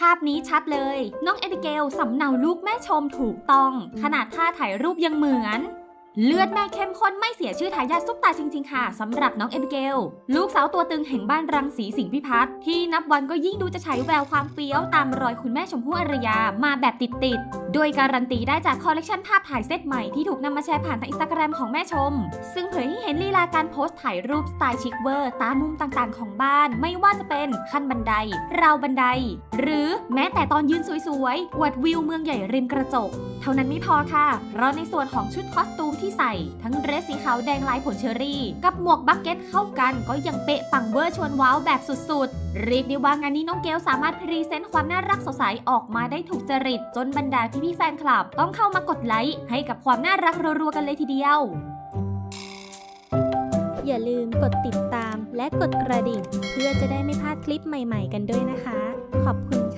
ภาพนี้ชัดเลย น้องเอบิเกลสำเนาลูกแม่ชมถูกต้อง ขนาดท่าถ่ายรูปยังเหมือน เลือดแม่เข้มข้นไม่เสียชื่อทายาทซุปตาจริง ๆ ค่ะสำหรับน้องเอบิเกล ลูกสาวตัวตึงแห่งบ้านรังสีสิงหพิพัฒน์ที่นับวันก็ยิ่งดูจะฉายแววความเฟี้ยวตามรอยคุณแม่ชมพู่อารยามาแบบติด ๆ โดยการันตีได้จากคอลเลกชันภาพถ่ายเซตใหม่ที่ถูกนำมาแชร์ผ่านทางอินสตาแกรมของแม่ชม ซึ่งเผยให้เห็นลีลาการโพสต์ถ่ายรูปสไตล์ชิคเวอร์ตามมุมต่างๆ ของบ้าน ไม่ว่าจะเป็นขั้นบันได ราวบันได หรือแม้แต่ตอนยืนสวยๆอวดวิวเมืองใหญ่ริมกระจก เท่านั้นไม่พอค่ะเพราะในส่วนของชุดคอสตูมที่ที่ใส่ ทั้งเดรสสีขาวแดงลายผลเชอรี่ กับหมวกบักเก็ตเข้ากันก็ยังเป๊ะปังเวอร์ชวนว้าวแบบสุดๆ เรียกได้ว่างานนี้น้องเกลสามารถพรีเซนต์ความน่ารักสดใสออกมาได้ถูกจริต จนบรรดาพี่ๆแฟนคลับ ต้องเข้ามากดไลค์ให้กับความน่ารักรัวๆกันเลยทีเดียว อย่าลืมกดติดตามและกดกระดิ่ง เพื่อจะได้ไม่พลาดคลิปใหม่ๆ กันด้วยนะคะ ขอบคุณ